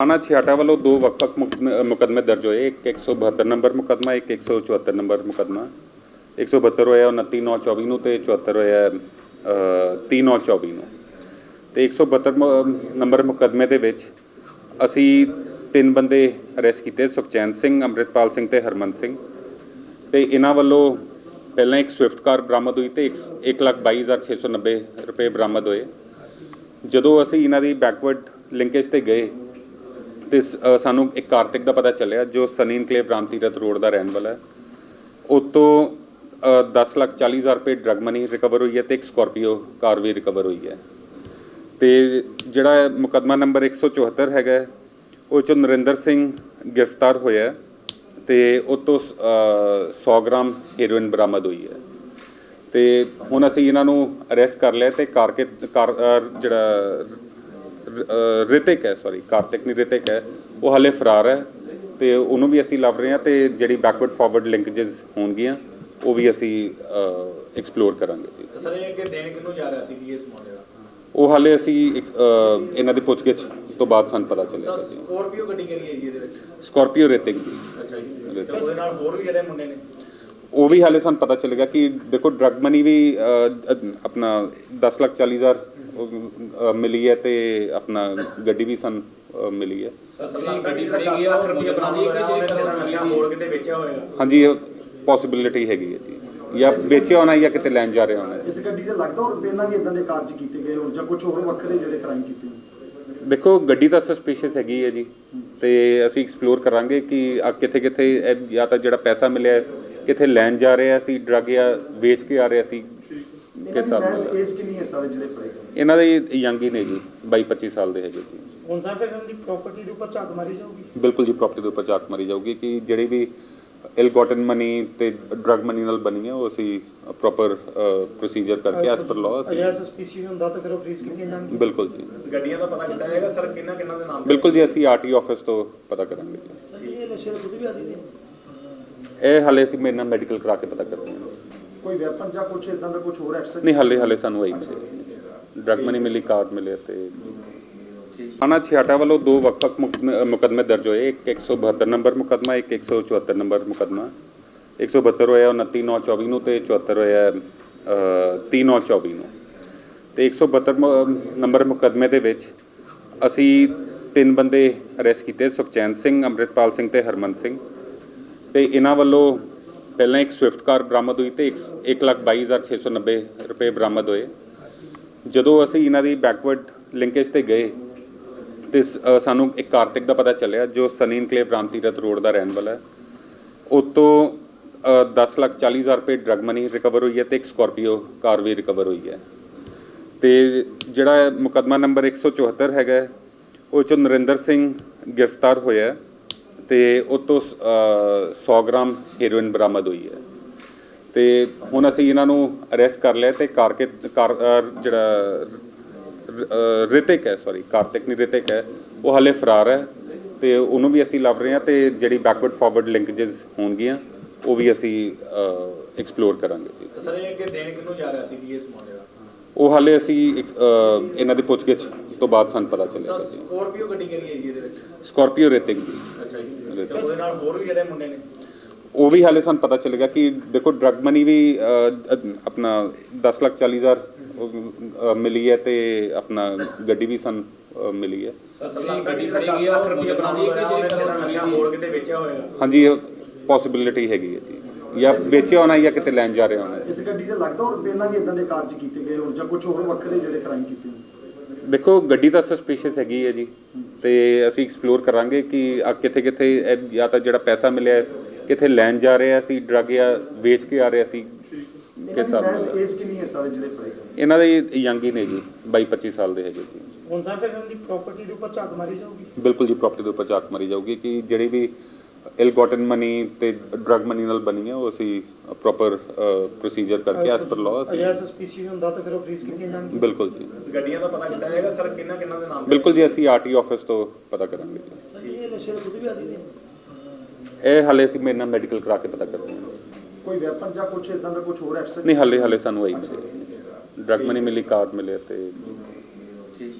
ਥਾਣਾ ਛਿਆਟਾ ਵੱਲੋਂ ਦੋ ਵੱਖ-ਵੱਖ ਮੁਕ- ਮੁਕੱਦਮੇ ਦਰਜ ਹੋਏ ਇੱਕ 172 ਨੰਬਰ ਮੁਕੱਦਮਾ ਇੱਕ 174 ਨੰਬਰ ਮੁਕੱਦਮਾ 172 ਹੋਇਆ 29/9/24 ਨੂੰ ਤੇ 74 ਹੋਇਆ 3/9/24 ਨੂੰ ਤੇ 172 ਮ- ਨੰਬਰ ਮੁਕੱਦਮੇ ਦੇ ਵਿੱਚ ਅਸੀਂ ਤਿੰਨ ਬੰਦੇ ਅਰੈਸਟ ਕੀਤੇ ਸੁਖਚੈਨ ਸਿੰਘ ਅੰਮ੍ਰਿਤਪਾਲ ਸਿੰਘ ਤੇ ਹਰਮਨ ਸਿੰਘ ਤੇ ਇਹਨਾਂ ਵੱਲੋਂ ਪਹਿਲਾਂ ਇੱਕ ਸਵਿਫਟ ਕਾਰ ਬਰਾਮਦ ਹੋਈ ਤੇ 122690 ਰੁਪਏ ਬਰਾਮਦ ਹੋਏ ਜਦੋਂ ਅਸੀਂ ਇਹਨਾਂ ਦੀ ਬੈਕਵਰਡ ਲਿੰਕੇਜ ਤੇ ਗਏ ਤੇ ਸ- ਸਾਨੂੰ ਇੱਕ ਕਾਰਤਿਕ ਦਾ ਪਤਾ ਚੱਲਿਆ ਜੋ ਸਨੀ ਇਨਕਲੇਵ ਰਾਮਤੀਰਥ ਰੋਡ ਦਾ ਰਹਿਣ ਵਾਲਾ ਹੈ। ਉਤੋਂ 10 ਲੱਖ 40 ਹਜ਼ਾਰ ਰੁਪਏ ਡਰਗ ਮਨੀ ਰਿਕਵਰ ਹੋਈ ਹੈ ਤੇ ਇੱਕ ਸਕਾਰਪੀਓ ਕਾਰ ਵੀ ਰਿਕਵਰ ਹੋਈ ਹੈ। ਤੇ ਜਿਹੜਾ ਇਹ ਮੁਕੱਦਮਾ ਨੰਬਰ 174 ਹੈਗਾ ਉਹ ਚੋਂ ਨਰਿੰਦਰ ਸਿੰਘ ਗ੍ਰਿਫਤਾਰ ਹੋਇਆ ਹੈ ਤੇ ਉਹ ਤੋਂ 100 ਗ੍ਰਾਮ ਹੀਰੋਇਨ ਬਰਾਮਦ ਹੋਈ ਹੈ। ਤੇ ਹੁਣ ਅਸੀਂ ਇਹਨਾਂ ਨੂੰ ਅਰੈਸਟ ਕਰ ਲਿਆ ਤੇ ਕਾਰਕੇ ਕਾਰ ਅ, ਜਿਹੜਾ ਰਿਤਿਕ ਹੈ ਸੌਰੀ ਕਾਰਤਿਕ ਨਹੀਂ ਰਿਤਿਕ ਹੈ। ਉਹ ਹਲੇ ਫਰਾਰ ਹੈ ਤੇ ਉਹਨੂੰ ਵੀ ਅਸੀਂ ਲੱਭ ਰਹੇ ਹਾਂ ਤੇ ਜਿਹੜੀ ਬੈਕਵਰਡ ਫਾਰਵਰਡ ਲਿੰਕੇजेस ਹੋਣਗੀਆਂ ਉਹ ਵੀ ਅਸੀਂ ਐਕਸਪਲੋਰ ਕਰਾਂਗੇ ਜੀ। ਸਰ ਇਹ ਅੱਗੇ ਦੇਣ ਕਿਹਨੂੰ ਜਾ ਰਿਹਾ ਸੀ ਜੀ ਇਸ ਮੁੰਡੇ ਦਾ? ਉਹ ਹਾਲੇ ਅਸੀਂ ਇਹਨਾਂ ਦੀ ਪੁੱਛਗਿੱਛ ਤੋਂ ਬਾਅਦ ਸਾਨੂੰ ਪਤਾ ਚੱਲੇਗਾ ਜੀ। ਸਕੋਰਪੀਓ ਗੱਡੀ ਕਿਹੜੀ ਹੈ ਜੀ ਇਹਦੇ ਵਿੱਚ? ਸਕਾਰਪੀਓ ਰਿਤਿਕ ਅੱਛਾ ਜੀ। ਉਹਦੇ ਨਾਲ ਹੋਰ ਵੀ ਜਿਹੜੇ ਮੁੰਡੇ ਨੇ? ਉਹ ਵੀ ਹਾਲੇ ਸਾਨੂੰ ਪਤਾ ਚੱਲੇਗਾ ਕਿ ਦੇਖੋ ਡਰਗ ਮਨੀ ਵੀ ਆਪਣਾ 10 ਲੱਖ 40 ਹਜ਼ਾਰ ਮਿਲੀ ਹੈ ਤੇ ਆਪਣਾ ਗੱਡੀ ਵੀ ਸਾਨੂੰ ਮਿਲੀ ਹੈ। ਸਰ ਲੱਗਦਾ ਕਿ ਜਿਹੜਾ 10 ਲੱਖ ਰੁਪਏ ਬਣਾਉਂਦੀ ਹੈ ਕਿ ਜਿਹੜਾ ਨਸ਼ਾ ਹੋਰ ਕਿਤੇ ਵੇਚਿਆ ਹੋਏਗਾ ਹਾਂਜੀ ਇਹ ਪੋਸਿਬਿਲਿਟੀ ਹੈਗੀ ਹੈ ਜੀ। ਜਾਂ ਵੇਚਿਆ ਹੋਣਾ ਜਾਂ ਕਿਤੇ ਲੈਣ ਜਾ ਰਿਹਾ ਹੋਣਾ ਇਸ ਗੱਡੀ ਤੇ ਲੱਗਦਾ ਹੋਰ ਪਹਿਲਾਂ ਵੀ ਇਦਾਂ ਦੇ ਕਾਰਜ ਕੀਤੇ ਗਏ ਹੋਰ ਜਾਂ ਕੁਝ ਹੋਰ ਵੱਖਰੇ ਜਿਹੜੇ ਕ੍ਰਾਈਮ ਕੀਤੇ ਹੋਣ? ਦੇਖੋ ਗੱਡੀ ਤਾਂ ਸਸਪੀਸ਼ੀਅਸ ਹੈਗੀ ਹੈ ਜੀ। ਤੇ ਅਸੀਂ ਐਕਸਪਲੋਰ ਕਰਾਂਗੇ ਕਿ ਆ ਕਿੱਥੇ ਕਿੱਥੇ ਜਾਂ ਤਾਂ ਜਿਹੜਾ ਪੈਸਾ ਮਿਲਿਆ ਕਿੱਥੇ ਲੈਣ ਜਾ ਰਿਹਾ ਸੀ ਡਰਗ ਜਾਂ ਵੇਚ ਕੇ ਆ ਰਿਹਾ ਸੀ ਕਿਸ ਹਿਸਾਬ ਇਹਨਾਂ ਦੀ ਨਾਲ ਏਜ ਕਿੰਨੀ ਹੈ ਸਾਰੇ ਜਿਹੜੇ ਫੜੇ ਇਹਨਾਂ ਦੇ ਯੰਗ ਹੀ ਨੇ ਜੀ 22 25 ਸਾਲ ਦੇ ਹੈਗੇ ਜੀ। ਹੁਣ ਸਰ ਫਿਰ ਦੀ ਪ੍ਰਾਪਰਟੀ ਦੇ ਉੱਪਰ ਝਾਤ ਮਾਰੀ ਜਾਊਗੀ? ਬਿਲਕੁਲ ਜੀ ਪ੍ਰਾਪਰਟੀ ਦੇ ਉੱਪਰ ਝਾਕ ਮਾਰੀ ਜਾਊਗੀ ਕਿ ਜਿਹੜੀ ਵੀ ਇਲ ਗੋਟਨ ਮਨੀ ਤੇ ਡਰਗ ਮਨੀ ਨਾਲ ਬਣੀ ਹੈ ਉਹ ਅਸੀਂ ਪ੍ਰੋਪਰ ਪ੍ਰੋਸੀਜਰ ਕਰਕੇ ਐਸ ਪਰ ਲਾਅ ਅਸੀਂ ਅਜਿਹਾ ਸਸਪੀਸ਼ੀਅਸ ਹੁੰਦਾ ਤਾਂ ਫਿਰ ਉਹ ਫ੍ਰੀਜ਼ ਕੀਤੀਆਂ ਜਾਣਗੀਆਂ। ਬਿਲਕੁਲ ਜੀ। ਗੱਡੀਆਂ ਦਾ ਪਤਾ ਕੀਤਾ ਜਾਏਗਾ ਸਰ ਕਿੰਨਾ ਕਿੰਨਾ ਦੇ ਨਾਮ? ਤੇ ਬਿਲਕੁਲ ਜੀ ਅਸੀਂ ਆਰਟੀ ਆਫਿਸ ਤੋਂ ਪਤਾ ਕਰਾਂਗੇ। ਜੀ ਇਹ ਨਸ਼ੇ ਦਾ ਖੁਦ ਵੀ ਆਦੀ ਨੇ ਇਹ ਹਾਲੇ ਅਸੀਂ ਮੇਰੇ ਨਾਲ ਮੈਡੀਕਲ ਕਰਾ ਕੇ ਪਤਾ ਕਰਦੇ ਹਾਂ। ਕੋਈ ਵੈਪਨ ਜਾਂ ਕੁਝ ਇਦਾਂ ਦਾ ਕੁਝ ਹੋਰ ਐਕਸਟਰਾ ਨਹੀਂ, ਹਾਲੇ ਹਾਲੇ ਸਾਨੂੰ ਆਈ ਮਿਲੇ ਡਰਗ ਮਨੀ ਮਿਲੀ ਕਾਰਡ ਮਿਲੇ ਤੇ ਥਾਣਾ ਛਿਆਟਾ ਵੱਲੋਂ ਦੋ ਵੱਖ-ਵੱਖ ਮੁਕੱਦਮੇ ਦਰਜ ਹੋਏ। ਇੱਕ 172 ਨੰਬਰ ਮੁਕੱਦਮਾ, ਇੱਕ 174 ਨੰਬਰ ਮੁਕੱਦਮਾ। 172 ਹੋਇਆ 29/9/24 ਨੂੰ ਤੇ 74 ਹੋਇਆ 3/9/24 ਨੂੰ ਤੇ 172 ਮ- ਨੰਬਰ ਮੁਕੱਦਮੇ ਦੇ ਵਿੱਚ ਅਸੀਂ ਤਿੰਨ ਬੰਦੇ ਅਰੈਸਟ ਕੀਤੇ, ਸੁਖਚੈਨ ਸਿੰਘ, ਅੰਮ੍ਰਿਤਪਾਲ ਸਿੰਘ ਤੇ ਹਰਮਨ ਸਿੰਘ। ਤੇ ਇਹਨਾਂ ਵੱਲੋਂ ਪਹਿਲਾਂ ਇੱਕ ਸਵਿਫਟ ਕਾਰ ਬਰਾਮਦ ਹੋਈ ਤੇ 122690 ਰੁਪਏ ਬਰਾਮਦ ਹੋਏ। ਜਦੋਂ ਅਸੀਂ ਇਹਨਾਂ ਦੀ ਬੈਕਵਰਡ ਲਿੰਕੇਜ ਤੇ ਗਏ, ਤੇ ਸਾਨੂੰ ਇੱਕ ਕਾਰਤਿਕ ਦਾ ਪਤਾ ਚੱਲਿਆ, ਜੋ ਸਨੀ ਇਨਕਲੇਵ ਰਾਮਤੀਰਥ ਰੋਡ ਦਾ ਰਹਿਣ ਵਾਲਾ ਹੈ। ਉਤੋਂ 10 ਲੱਖ 40 ਹਜ਼ਾਰ ਰੁਪਏ ਡਰਗ ਮਨੀ ਰਿਕਵਰ ਹੋਈ ਹੈ ਤੇ ਇੱਕ ਸਕਾਰਪੀਓ ਕਾਰ ਵੀ ਰਿਕਵਰ ਹੋਈ ਹੈ। ਤੇ ਜਿਹੜਾ ਇਹ ਮੁਕੱਦਮਾ ਨੰਬਰ 174 ਹੈਗਾ, ਉਹ ਚੋਂ ਨਰਿੰਦਰ ਸਿੰਘ ਗ੍ਰਿਫਤਾਰ ਹੋਇਆ ਤੇ ਉਹ ਤੋਂ 100 ਗ੍ਰਾਮ ਹੈਰੋਇਨ ਬਰਾਮਦ ਹੋਈ ਹੈ। ਤੇ ਹੁਣ ਅਸੀਂ ਇਹਨਾਂ ਨੂੰ ਅਰੈਸਟ ਕਰ ਲਿਆ ਤੇ ਕਾਰਕੇ ਜਿਹੜਾ ਰਿਤਿਕ ਹੈ ਸੌਰੀ ਕਾਰਤਿਕ ਨਹੀਂ ਰਿਤਿਕ ਹੈ ਉਹ ਹਲੇ ਫਰਾਰ ਹੈ ਤੇ ਉਹਨੂੰ ਵੀ ਅਸੀਂ ਲੱਭ ਰਹੇ ਹਾਂ ਤੇ ਜਿਹੜੀ ਬੈਕਵਰਡ ਫਾਰਵਰਡ ਲਿੰਕੇजेस ਹੋਣਗੀਆਂ ਉਹ ਵੀ ਅਸੀਂ ਐਕਸਪਲੋਰ ਕਰਾਂਗੇ ਜੀ। ਸਰ ਇਹ ਅੱਗੇ ਦੇਣ ਕਿਹਨੂੰ ਜਾ ਰਿਹਾ ਸੀ ਇਸ ਮੁੰਡੇ ਦਾ? ਉਹ ਹਾਲੇ ਅਸੀਂ ਇਹਨਾਂ ਦੀ ਪੁੱਛਗਿੱਛ ਤੋਂ ਬਾਅਦ ਸਾਨੂੰ ਪਤਾ ਚੱਲੇਗਾ ਜੀ ਸਕੋਰਪੀਓ ਗੱਡੀ ਕਿਹੜੀ ਹੈ ਜੀ ਇਹਦੇ ਵਿੱਚ? ਸਕਾਰਪੀਓ ਰਿਤਿਕ ਜੀ ਅੱਛਾ ਜੀ। ਤੇ ਉਹਦੇ ਨਾਲ ਹੋਰ ਵੀ ਜਿਹੜੇ ਮੁੰਡੇ ਨੇ? ਉਹ ਵੀ ਹਾਲੇ ਸਾਨੂੰ ਪਤਾ ਚੱਲੇਗਾ ਕਿ ਦੇਖੋ ਡਰਗ ਮਨੀ ਵੀ ਅ, ਅ, ਆਪਣਾ 10 ਲੱਖ 40 ਹਜ਼ਾਰ ਅ, ਮਿਲੀ ਹੈ ਤੇ ਆਪਣਾ ਗੱਡੀ ਵੀ ਸਾਨੂੰ ਅ, ਮਿਲੀ ਹੈ। ਸਰ ਕਿ ਜਿਹੜਾ 10 ਲੱਖ ਰੁਪਏ ਬਣਾਉਂਦੀ ਹੈ ਕਿ ਜਿਹੜਾ ਨਸ਼ਾ ਹੋਰ ਕਿਤੇ ਵੇਚਿਆ ਹੋਏਗਾ ਹਾਂਜੀ ਇਹ ਪੋਸਿਬਿਲਿਟੀ ਹੈਗੀ ਹੈ ਜੀ। ਜਾਂ ਵੇਚਿਆ ਹੋਣਾ ਜਾਂ ਕਿਤੇ ਲੈਣ ਜਾ ਰਿਹਾ ਹੋਣਾ ਜੀ। ਇਸ ਗੱਡੀ ਤੇ ਲੱਗਦਾ ਹੋਰ ਪਹਿਲਾਂ ਵੀ ਇਦਾਂ ਦੇ ਕਾਰਜ ਕੀਤੇ ਗਏ ਹੋਰ ਜਾਂ ਕੁਝ ਹੋਰ ਵੱਖਰੇ ਜਿਹੜੇ ਕ੍ਰਾਈਮ ਕੀਤੇ ਹੋਣ? ਦੇਖੋ ਗੱਡੀ ਤਾਂ ਸਸਪੀਸ਼ੀਅਸ ਹੈਗੀ ਹੈ ਜੀ। ਤੇ ਅਸੀਂ ਐਕਸਪਲੋਰ ਕਰਾਂਗੇ ਕਿ ਆ ਕਿੱਥੇ ਕਿੱਥੇ ਇਹ ਜਾਂ ਤਾਂ ਜਿਹੜਾ ਪੈਸਾ ਮਿਲਿਆ ਹੈ, ਕਿੱਥੇ ਲੈਣ ਜਾ ਰਿਹਾ ਸੀ ਡਰਗ ਜਾਂ ਵੇਚ ਕੇ ਆ ਰਿਹਾ ਸੀ ਕਿਸ ਹਿਸਾਬ ਇਹਨਾਂ ਨਾਲ। ਦੀ ਏਜ ਕਿੰਨੀ ਹੈ ਸਾਰੇ ਜਿਹੜੇ ਫੜੇ ਗਏ? ਇਹਨਾਂ ਦੇ ਯੰਗ ਹੀ ਨੇ ਜੀ 22 25 ਸਾਲ ਦੇ ਹੈਗੇ ਜੀ। ਹੁਣ ਸਰ ਫਿਰ ਇਹਨਾਂ ਦੀ ਪ੍ਰਾਪਰਟੀ ਦੇ ਉੱਪਰ ਝਾਤ ਮਾਰੀ ਜਾਊਗੀ? ਬਿਲਕੁਲ ਜੀ ਪ੍ਰਾਪਰਟੀ ਦੇ ਉੱਪਰ ਝਾਕ ਮਾਰੀ ਜਾਊਗੀ ਕਿ ਜਿਹੜੀ ਵੀ ਇਲ ਗੋਟਨ ਮਨੀ ਤੇ ਡਰਗ ਮਨੀ ਨਾਲ ਬਣੀ ਹੈ ਉਹ ਅਸੀਂ ਪ੍ਰੋਪਰ ਪ੍ਰੋਸੀਜਰ ਕਰਕੇ ਐਸ ਪਰ ਲਾਅ ਅਸੀਂ ਅਜਿਹਾ ਸਸਪੀਸ਼ੀਅਸ ਹੁੰਦਾ ਤਾਂ ਫਿਰ ਉਹ ਫ੍ਰੀਜ਼ ਕੀਤੀਆਂ ਜਾਣਗੀਆਂ। ਬਿਲਕੁਲ ਜੀ। ਗੱਡੀਆਂ ਦਾ ਪਤਾ ਕੀਤਾ ਜਾਏਗਾ ਸਰ ਕਿੰਨਾ ਕਿੰਨਾ ਦੇ ਨਾਮ? ਬਿਲਕੁਲ ਜੀ ਅਸੀਂ ਆਰਟੀ ਆਫਿਸ ਤੋਂ ਪਤਾ ਕਰਾਂਗੇ। ਜੀ ਇਹ ਨਸ਼ੇ ਦਾ ਖੁਦ ਵੀ ਆਦੀ ਨੇ ਇਹ ਹਾਲੇ ਅਸੀਂ ਮੇਰੇ ਨਾਲ ਮੈਡੀਕਲ ਕਰਾ ਕੇ ਪਤਾ ਕਰਦੇ ਹਾਂ। ਕੋਈ ਵੈਪਨ ਜਾਂ ਕੁਝ ਇਦਾਂ ਦਾ ਕੁਝ ਹੋਰ ਐਕਸਟਰਾ ਨਹੀਂ ਹਾਲੇ ਹਾਲੇ ਸਾਨੂੰ ਆਈ ਮਿਲੇ ਡਰਗ ਮਨੀ ਮਿਲੀ ਕਾਰਡ ਮਿਲੇ ਤੇ